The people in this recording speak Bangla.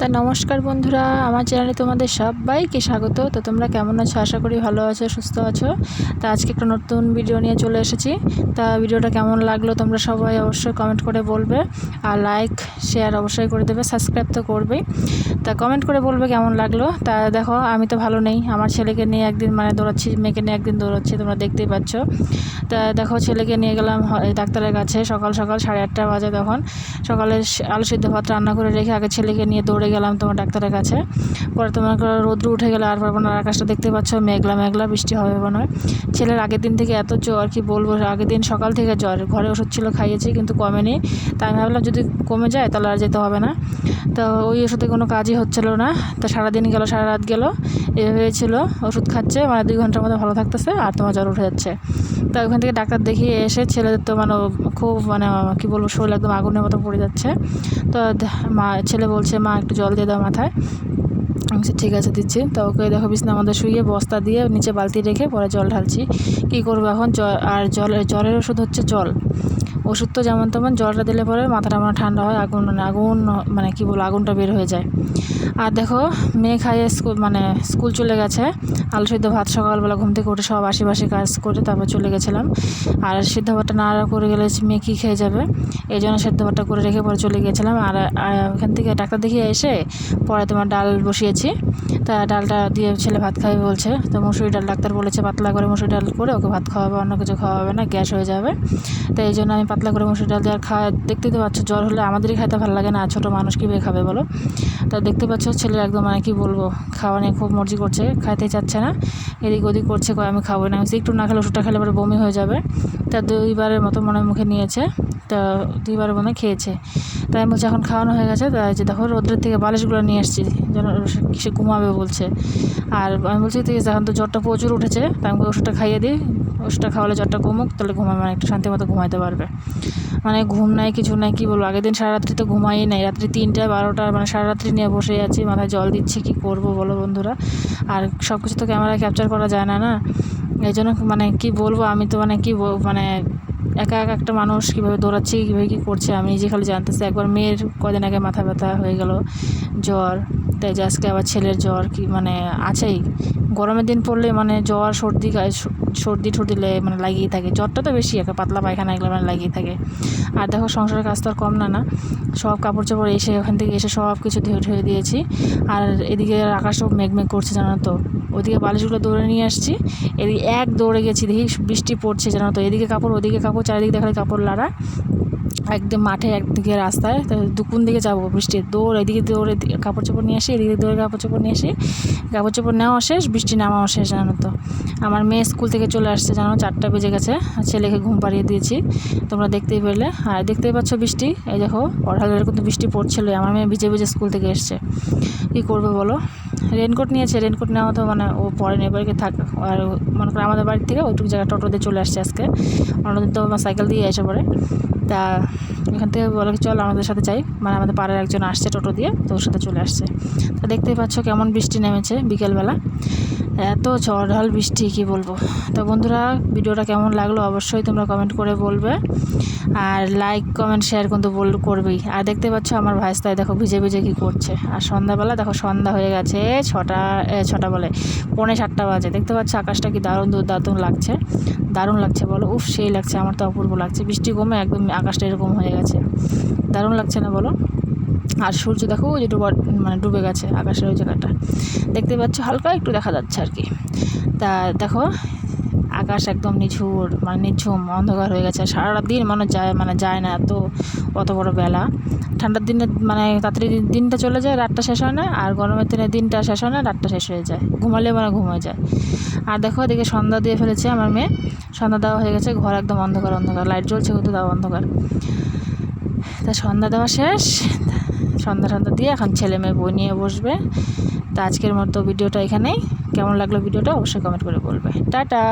তা নমস্কার বন্ধুরা, আমার চ্যানেলে তোমাদের সবাইকে স্বাগত। তো তোমরা কেমন আছো? আশা করি ভালো আছো, সুস্থ আছো। তা আজকে একটা নতুন ভিডিও নিয়ে চলে এসেছি। তা ভিডিওটা কেমন লাগল তোমরা সবাই অবশ্যই কমেন্ট করে বলবে। আর লাইক শেয়ার অবশ্যই করে দেবে সাবস্ক্রাইব তো করবেই। তা কমেন্ট করে বলবে কেমন লাগল? তা দেখো, আমি তো ভালো নেই। আমার ছেলেকে নিয়ে একদিন মানে দৌড়াচ্ছি, মেয়েকে নিয়ে একদিন দৌড়াচ্ছি, তোমরা দেখতেই পাচ্ছ। তা দেখো, ছেলেকে নিয়ে গেলাম ডাক্তারের কাছে সকাল সকাল সাড়ে আটটা বাজে তখন। সকালে আলু সিদ্ধ ভাত রান্না করে রেখে আগে ছেলেকে নিয়ে দৌড়ে গেলাম তোমার ডাক্তারের কাছে। পরে তোমার রোদ্র উঠে গেলে আর পারব না আকাশটা দেখতে পাচ্ছ, মেঘলা মেঘলা বৃষ্টি হবে মনে হয়। ছেলের আগের দিন থেকে এত জ্বর, কি বলব, আগের দিন সকাল থেকে জ্বর, ঘরে ওষুধ ছিল, খাইয়েছি, কিন্তু কমেনি। তাই আমি ভাবলাম যদি কমে যায় তাহলে আর যেতে হবে না। তো ওই ওষুধে কোনো কাজই হচ্ছিল না। তা সারাদিন গেল, সারা রাত গেল এভাবে ছিল, ওষুধ খাচ্ছে মানে দুই ঘণ্টার মধ্যে ভালো থাকতেছে, আর তোমার জ্বর উঠে যাচ্ছে। তো ওখান থেকে ডাক্তার দেখিয়ে এসে ছেলেদের তো মানে খুব মানে কী বলব, শরীর একদম আগুনের মতো পড়ে যাচ্ছে। তো মা, ছেলে বলছে, মা, একটু জল দিয়ে দাও মাথায়। আমি ঠিক আছে, দিচ্ছি। তো ওকে দেখো, বিছনা আমাদের শুয়ে বস্তা দিয়ে নিচে বালতি রেখে পরে জল ঢালছি। কী করব এখন? আর জলের জ্বরের ওষুধ হচ্ছে জল। ওষুধ তো যেমন তেমন জলটা দিলে পরে মাথাটা আমার ঠান্ডা হয়, আগুন মানে আগুন মানে কী বলব, আগুনটা বের হয়ে যায়। আর দেখো, মেয়ে খাইয়ে স্কুল মানে স্কুল চলে গেছে। আলু সিদ্ধ ভাত সকালবেলা ঘুম থেকে উঠে সব আশেপাশে কাজ করে তারপর চলে গেছিলাম। আর সিদ্ধ ভাতটা না করে গেলে মেয়ে কী খেয়ে যাবে? এই জন্য সিদ্ধ ভাতটা করে রেখে পরে চলে গিয়েছিলাম আর ওখান থেকে ডাক্তার দেখিয়ে এসে পরে তোমার ডাল বসিয়েছি তা ডালটা দিয়ে ছেলে ভাত খাবে বলছে। তো মুসুরি ডাল ডাক্তার বলেছে, পাতলা করে মুসুরি ডাল করে ওকে ভাত খাওয়াবে, অন্য কিছু খাওয়াবে না, গ্যাস হয়ে যাবে। তো এই জন্য আমি পাতলা করে মুসুরি ডাল দিয়ে খাওয়া, দেখতেই তো পাচ্ছ জ্বর হলে আমাদেরই খাইতে ভালো লাগে না ছোটো মানুষ কীভাবে খাবে বলো? তা দেখতে পাচ্ছ ছেলের একদম মানে কী বলব, খাওয়া নিয়ে খুব মর্জি করছে, খাইতে চাচ্ছে না। এদিক ওদিক করছে, কয় আমি খাব না। একটু না খেলে ওষুধটা খেলে পরে বমি হয়ে যাবে। তা দুইবারের মতো মনে মুখে নিয়েছে, তা দুইবার মনে খেয়েছে। তাই বলছি, এখন খাওয়ানো হয়ে গেছে, তাই যে দেখো রোদ্রের থেকে বালিশগুলো নিয়ে এসেছি, যেন সে ঘুমাবে বলছে। আর আমি বলছি, ঠিক আছে, এখন তো জ্বরটা প্রচুর উঠেছে তাই আমি ওষুধটা খাইয়ে দিই ওষুধটা খাওয়ালে জ্বরটা কমুক, তাহলে ঘুমাবে মানে একটু শান্তি মতো ঘুমাইতে পারবে। মানে ঘুম নাই, কিছু নাই, কী বলব, আগের দিন সারা রাত্রি তো ঘুমাই নাই, রাত্রি তিনটা, বারোটা মানে সারা রাত্রি নিয়ে বসে আছি, মাথায় জল দিচ্ছি, কী করব বলো বন্ধুরা। আর সব কিছু তো ক্যামেরায় ক্যাপচার করা যায় না না? এই জন্য মানে কী বলব, আমি তো মানে কী মানে একা একা একটা মানুষ, কীভাবে দৌড়াচ্ছে, কীভাবে কী করছে, আমি নিজে খালি জানতেছি, একবার মেয়ের কদিন আগে মাথা ব্যথা হয়ে গেল, জ্বর তাই যে আজকে আবার ছেলের জ্বর কি মানে আছেই। গরমের দিন পড়লে মানে জ্বর, সর্দি সর্দি ঠর্দি লে- মানে লাগিয়ে থাকে। জ্বরটা তো বেশি একটা পাতলা পায়খানা এগুলো মানে লাগিয়ে থাকে। আর দেখো সংসারের কাজ তো আর কম না না? সব কাপড় চাপড় এসে ওখান থেকে এসে সব কিছু ধুয়ে ধুয়ে দিয়েছি। আর এদিকে আকাশও মেঘ মেঘ করছে জানো তো? ওদিকে বালিশগুলো দৌড়ে নিয়ে আসছি। এদিকে এক দৌড়ে গেছি, দেখি বৃষ্টি পড়ছে জানো তো? এদিকে কাপড়, ওদিকে কাপড়, চারিদিকে দেখালে কাপড় লাড়া। একদম মাঠে একদিকে রাস্তায়, তো দুকুন দিকে যাব বৃষ্টির। দৌড় এদিকে দৌড়ে কাপড় চোপড় নিয়ে আসি, এদিকে দৌড়ে কাপড় চোপড় নিয়ে আসি। কাপড় চোপড় নেওয়া শেষ, বৃষ্টি নামাও শেষ, জানো তো। আমার মেয়ে স্কুল থেকে চলে আসছে, জানো, চারটা বেজে গেছে ছেলেকে ঘুম পাড়িয়ে দিয়েছি। তোমরা দেখতেই পেলে। আর দেখতেই পাচ্ছ বৃষ্টি, এই দেখো পড়ালের কিন্তু বৃষ্টি পড়ছিল আমার মেয়ে ভিজে ভিজে স্কুল থেকে এসছে। কী করবে বলো? রেনকোট নিয়েছে, রেনকোট নেওয়া তো মানে ও পরে এবারকে থাক, আর মনে করে আমাদের বাড়ির থেকে ওইটুকু জায়গা টোটো দিয়ে চলে আসছে আজকে। অন্যদিন তো আমার সাইকেল দিয়ে এসে পড়ে। তা এখান থেকে বলে চল আমাদের সাথে চাই মানে আমাদের পাড়ার একজন আসছে টোটো দিয়ে, তো ওর সাথে চলে আসছে। তা দেখতেই পাচ্ছ কেমন বৃষ্টি নেমেছে বিকেলবেলা। এত ঝড় বৃষ্টি, কি বলব? তো বন্ধুরা, ভিডিওটা কেমন লাগল অবশ্যই তোমরা কমেন্ট করে বলবে। আর লাইক কমেন্ট শেয়ার কিন্তু বল, করবেই। আর দেখতে পাচ্ছ আমার ভাইস্তায় দেখো ভিজে ভিজে কী করছে। আর সন্ধ্যাবেলা দেখো সন্ধ্যা হয়ে গেছে ছটা ছটা বলে, পৌনে সাতটা বাজে। দেখতে পাচ্ছ আকাশটা কি দারুণ দারুণ লাগছে। দারুণ লাগছে বলো। উফ, সেই লাগছে, আমার তো অপূর্ব লাগছে। বৃষ্টি কমে একদম আকাশটা এরকম হয়ে গেছে। দারুণ লাগছে না বলো? আর সূর্য দেখো ওই যে ডুবা মানে ডুবে গেছে আকাশের ওই জায়গাটা। দেখতে পাচ্ছ হালকা একটু দেখা যাচ্ছে আর কি। তা দেখো, আকাশ একদম নিঝুর মানে নিঝুম, অন্ধকার হয়ে গেছে। সারা দিন মানে যায় মানে যায় না এত, অত বড় বেলা। ঠান্ডার দিনে মানে তাড়াতাড়ি দিনটা চলে যায়, রাতটা শেষ হয় না। আর গরমের দিনে দিনটা শেষ হয় না, রাতটা শেষ হয়ে যায়। ঘুমালে মানে ঘুম হয়ে যায়। আর দেখো এদিকে সন্ধ্যা দিয়ে ফেলেছে আমার মেয়ে। সন্ধ্যা দেওয়া হয়ে গেছে, ঘর একদম অন্ধকার অন্ধকার। লাইট জ্বলছে কিন্তু তাও অন্ধকার। তা সন্ধ্যা দেওয়া শেষ। সন্ধ্যা সন্ধ্যা দিয়ে এখন ছেলে মেয়ে বই নিয়ে বসবে। তা আজকের মতো ভিডিওটা এখানেই। কেমন লাগল ভিডিওটা অবশ্যই কমেন্ট করে বলবে। টাটা!